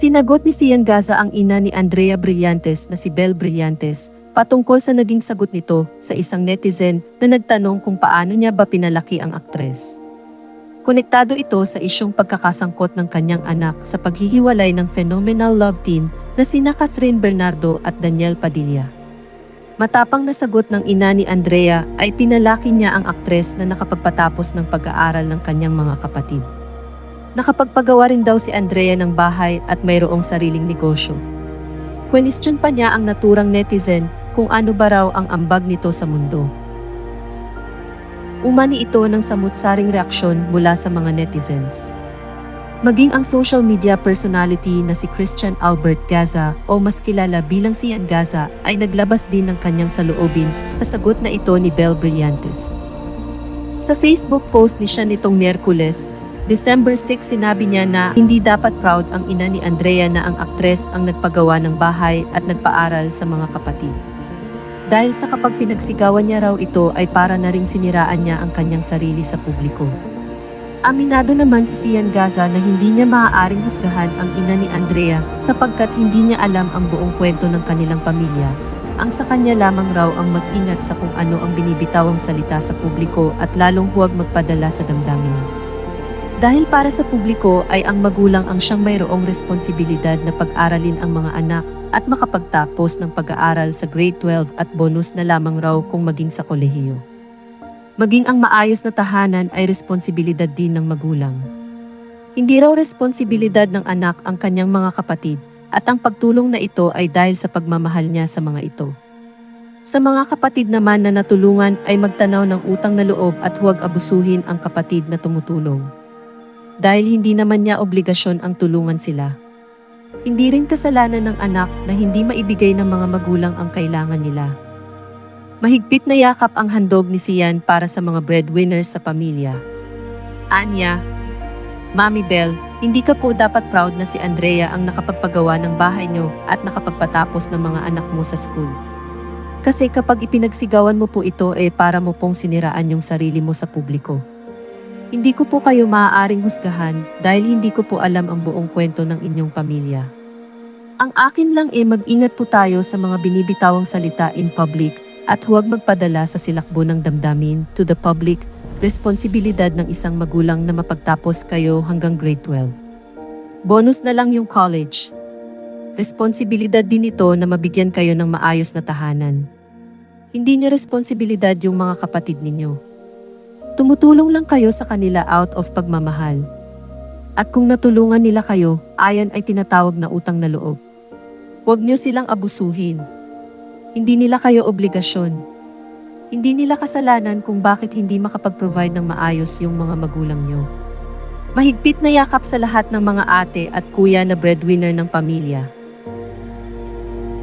Sinagot ni Sian Gaza ang ina ni Andrea Brillantes na si Bel Brillantes patungkol sa naging sagot nito sa isang netizen na nagtanong kung paano niya ba pinalaki ang aktres. Konektado ito sa isyong pagkakasangkot ng kanyang anak sa paghihiwalay ng phenomenal love team na sina Catherine Bernardo at Daniel Padilla. Matapang na sagot ng ina ni Andrea ay pinalaki niya ang aktres na nakapagpatapos ng pag-aaral ng kanyang mga kapatid. Nakapagpagawa rin daw si Andrea ng bahay at mayroong sariling negosyo. Question pa niya ang naturang netizen kung ano ba raw ang ambag nito sa mundo. Umani ito ng samut-saring reaksyon mula sa mga netizens. Maging ang social media personality na si Christian Albert Gaza o mas kilala bilang si Ian Gaza ay naglabas din ng kanyang saloobin sa sagot na ito ni Bel Brillantes. Sa Facebook post ni siya nitong Miyerkules, December 6 sinabi niya na hindi dapat proud ang ina ni Andrea na ang aktres ang nagpagawa ng bahay at nagpaaral sa mga kapatid. Dahil sa kapag pinagsigawan niya raw ito ay para na ring siniraan niya ang kanyang sarili sa publiko. Aminado naman si Sian Gaza na hindi niya maaaring husgahan ang ina ni Andrea sapagkat hindi niya alam ang buong kwento ng kanilang pamilya. Ang sa kanya lamang raw ang mag-ingat sa kung ano ang binibitawang salita sa publiko at lalong huwag magpadala sa damdamin. Dahil para sa publiko ay ang magulang ang siyang mayroong responsibilidad na pag-aralin ang mga anak at makapagtapos ng pag-aaral sa grade 12 at bonus na lamang raw kung maging sa kolehiyo. Maging ang maayos na tahanan ay responsibilidad din ng magulang. Hindi raw responsibilidad ng anak ang kanyang mga kapatid at ang pagtulong na ito ay dahil sa pagmamahal niya sa mga ito. Sa mga kapatid naman na natulungan ay magtanaw ng utang na loob at huwag abusuhin ang kapatid na tumutulong. Dahil hindi naman niya obligasyon ang tulungan sila. Hindi rin kasalanan ng anak na hindi maibigay ng mga magulang ang kailangan nila. Mahigpit na yakap ang handog ni Sian para sa mga breadwinners sa pamilya. Anya, Mami Bell, hindi ka po dapat proud na si Andrea ang nakapagpagawa ng bahay niyo at nakapagpatapos ng mga anak mo sa school. Kasi kapag ipinagsigawan mo po ito eh para mo pong siniraan yung sarili mo sa publiko. Hindi ko po kayo maaaring husgahan dahil hindi ko po alam ang buong kwento ng inyong pamilya. Ang akin lang eh mag-ingat po tayo sa mga binibitawang salita in public at huwag magpadala sa silakbo ng damdamin to the public, responsibilidad ng isang magulang na mapagtapos kayo hanggang grade 12. Bonus na lang yung college. Responsibilidad din ito na mabigyan kayo ng maayos na tahanan. Hindi niya responsibilidad yung mga kapatid ninyo. Tumutulong lang kayo sa kanila out of pagmamahal. At kung natulungan nila kayo, ayan ay tinatawag na utang na loob. Huwag niyo silang abusuhin. Hindi nila kayo obligasyon. Hindi nila kasalanan kung bakit hindi makapag-provide ng maayos yung mga magulang nyo. Mahigpit na yakap sa lahat ng mga ate at kuya na breadwinner ng pamilya.